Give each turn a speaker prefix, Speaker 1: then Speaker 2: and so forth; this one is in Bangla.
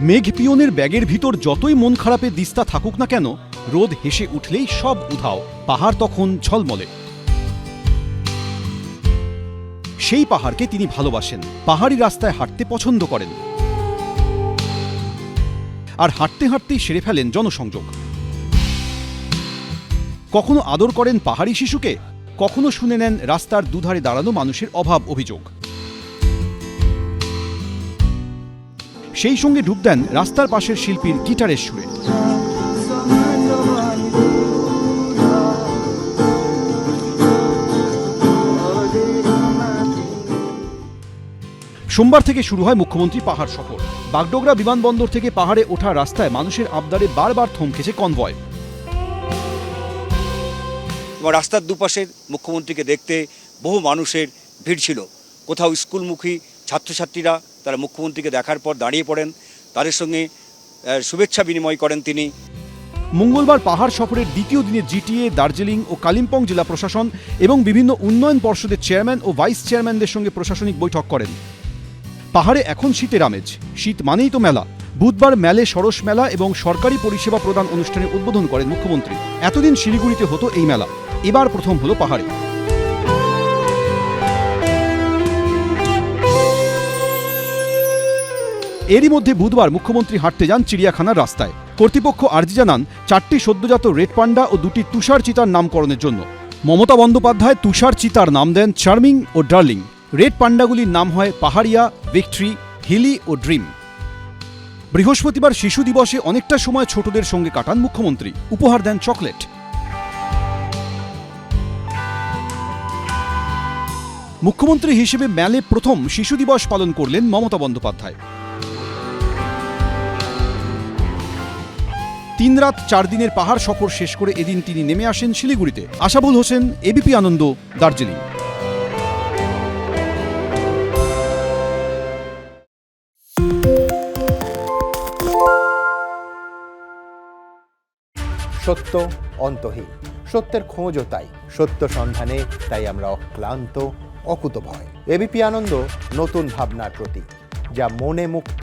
Speaker 1: মেঘ পিয়নের ব্যাগের ভিতর যতই মন খারাপের দিস্তা থাকুক না কেন, রোদ হেসে উঠলেই সব উধাও। পাহাড় তখন ঝলমলে। সেই পাহাড়কে তিনি ভালোবাসেন। পাহাড়ি রাস্তায় হাঁটতে পছন্দ করেন। আর হাঁটতে হাঁটতেই সেরে ফেলেন জনসংযোগ। কখনো আদর করেন পাহাড়ি শিশুকে, কখনো শুনে নেন রাস্তার দুধারে দাঁড়ানো মানুষের অভাব অভিযোগ। সেই সঙ্গে ডুব দেন রাস্তার পাশের শিল্পীর গিটারের সুরে। সোমবার থেকে শুরু হয় মুখ্যমন্ত্রী পাহাড় সফর। বাগডোগরা বিমানবন্দর থেকে পাহাড়ে ওঠা রাস্তায় মানুষের আবদারে বারবার থমকেছে কনভয়।
Speaker 2: রাস্তার দুপাশে মুখ্যমন্ত্রীকে দেখতে বহু মানুষের ভিড় ছিল। কোথাও স্কুলমুখী ছাত্রছাত্রীরা তারা মুখ্যমন্ত্রীকে দেখার পর দাঁড়িয়ে পড়েন। তাদের সঙ্গে শুভেচ্ছা বিনিময় করেন তিনি।
Speaker 1: মঙ্গলবার পাহাড় সফরের দ্বিতীয় দিনে জিটিএ, দার্জিলিং ও কালিম্পং জেলা প্রশাসন এবং বিভিন্ন উন্নয়ন পর্ষদের চেয়ারম্যান ও ভাইস চেয়ারম্যানদের সঙ্গে প্রশাসনিক বৈঠক করেন। পাহাড়ে এখন শীতের আমেজ। শীত মানেই তো মেলা। বুধবার মেলে সরস মেলা এবং সরকারি পরিষেবা প্রদান অনুষ্ঠানের উদ্বোধন করেন মুখ্যমন্ত্রী। এতদিন শিলিগুড়িতে হতো এই মেলা। এবার প্রথম হলো পাহাড়ে। এরই মধ্যে বুধবার মুখ্যমন্ত্রী হাঁটতে যান চিড়িয়াখানার রাস্তায়। কর্তৃপক্ষ আর্জি জানান, চারটি সদ্যজাত রেড পান্ডা ও দুটি তুষার চিতার নামকরণের জন্য। মমতা বন্দ্যোপাধ্যায় তুষার চিতার নাম দেন চার্মিং ও ডার্লিং। রেড পান্ডাগুলির নাম হয় পাহাড়িয়া, ভিক্টরি, হিলি ও ড্রিম। বৃহস্পতিবার শিশু দিবসে অনেকটা সময় ছোটদের সঙ্গে কাটান মুখ্যমন্ত্রী। উপহার দেন চকলেট। মুখ্যমন্ত্রী হিসেবে ম্যালে প্রথম শিশু দিবস পালন করলেন মমতা বন্দ্যোপাধ্যায়। তিন রাত চার দিনের পাহাড় সফর শেষ করে এদিন তিনি নেমে আসেন শিলিগুড়িতে। আশাবুল হোসেন, এবিপি আনন্দ, দার্জিলিং।
Speaker 3: সত্য অন্তহীন। সত্যের খোঁজও তাই। সত্য সন্ধানে তাই আমরা অক্লান্ত, অকুতভয়। এবিপি আনন্দ, নতুন ভাবনার প্রতীক, যা মনে মুক্ত